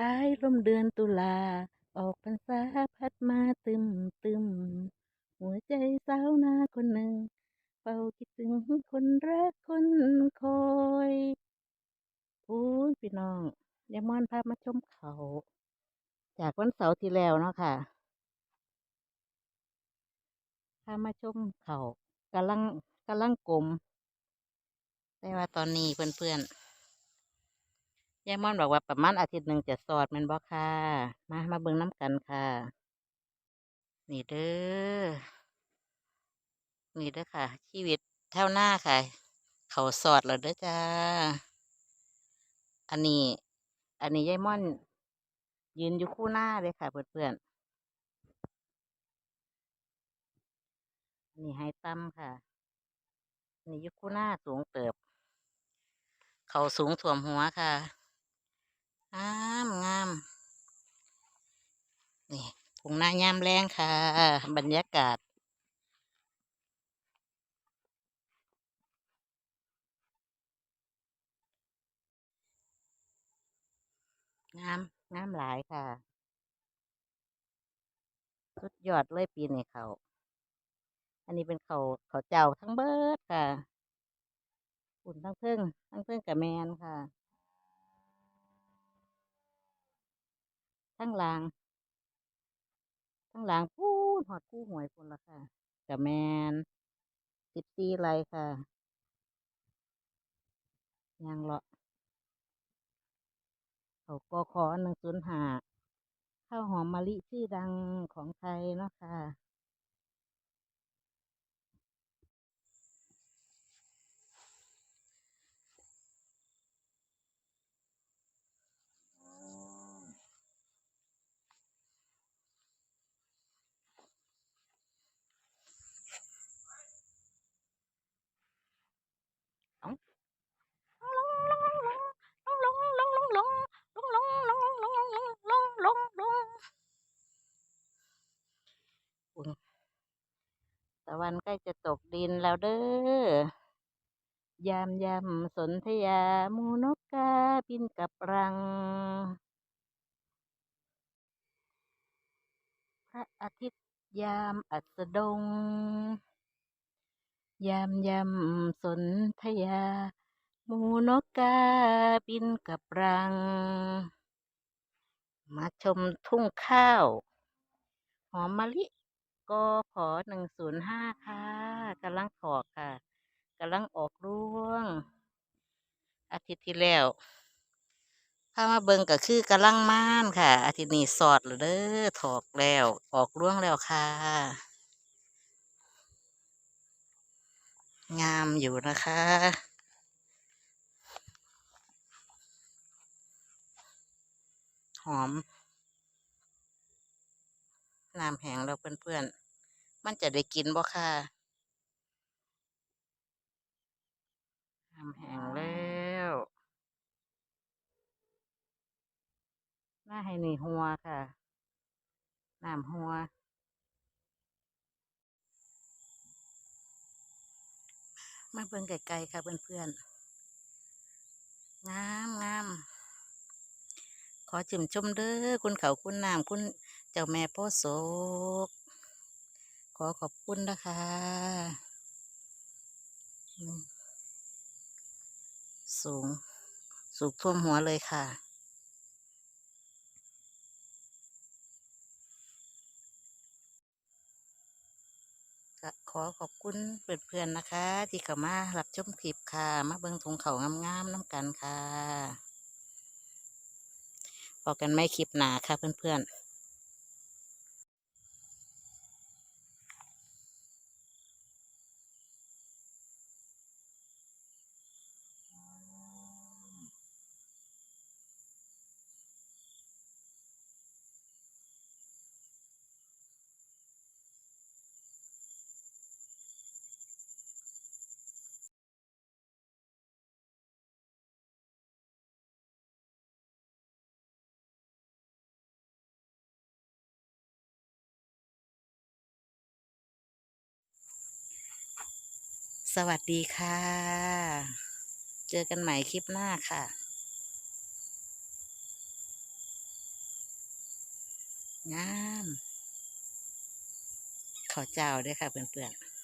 สายลมเดือนตุลา ออกพรรษาพัดมาตึมตึม หัวใจสาวนาคนหนึ่งเฝ้าคิดถึงคนรักคนคอยพูนพี่น้องยายมอนพามาชมเขา จากวันเสาร์ที่แล้วเนาะค่ะพามาชมเขากำลังกำลังกลมแต่ว่าตอนนี้เพื่อนๆ ยายมอนบอกว่าประมาณอาทิตย์หนึ่งจะสอดแมันบอกค่ะ มามาเบิ่งน้ำกันค่ะ นี่เด้อ นี่เด้อค่ะ ชีวิตแถวหน้าค่ะ เขาสอดแล้วเด้อจ้า อันนี้ อันนี้ยายม่อน ยืนอยู่คู่หน้าเลยค่ะ เพื่อนๆอันนี้ไฮตั้มค่ะอันนี้อยู่คู่หน้าสูงเติบ เขาสูงถ่วมหัวค่ะ งามงามนี่ถุงหน้ายามแรงค่ะ บรรยากาศงามงามหลายค่ะ สุดยอดเลยปีนี้เขา อันนี้เป็นเขาเขาเจ้าทั้งเบิดค่ะอุ่นทั้งเพิ่งทั้งเพิ่งกับแม่ ทั้งหลางทั้งหลางพูดหอดคู่หวยคนละค่ะกับแมนสิบสี่ไรค่ะยางเลาะเขากอคอหนึ่งศูนย์หาข้าวหอมมะลิชื่อดังของไทยเนาะค่ะ ตะ วันใกล้จะตกดินแล้วเด้อยามยามสนธยามูนกกาบินกับรัง พระอาทิตย์ยามอัสดง ยามยามสนธยามูนกกาบินกับรัง มาชมทุ่งข้าว หอมมะลิ กอพอหนึ่งศูนย์ห้าค่ะกำลังถอกค่ะกำลังออกร่วง อาทิตย์ที่แล้วพามาเบิงก็คือกำลังม่านค่ะ อาทิตย์นี้สอดแล้วเด้อถอกแล้วออกร่วงแล้วค่ะ งามอยู่นะคะหอม น้ำแห้งแล้วเพื่อนๆ มันจะได้กินบ่ค่ะน้ำแห้งแล้วน่าให้นี่หัวค่ะ น้ำหัว มาเบิ่งไกลๆค่ะเพื่อนๆงามงามขอจิมชมเด้อคุณเขาคุณน้ำคุณ จ้าแม่โพธิ์โศกขอขอบคุณนะคะสูง สูงท่วมหัวเลยค่ะ ขอขอบคุณเพื่อนๆนะคะ ที่เข้ามารับชมคลิปค่ะ มาเบิ่งทงเขางามๆน้ำกันค่ะบอกกันไม่คลิปหนาค่ะเพื่อนๆ สวัสดีค่ะ เจอกันใหม่คลิปหน้าค่ะ งาม ขอเจ้าด้วยค่ะเพื่อนๆ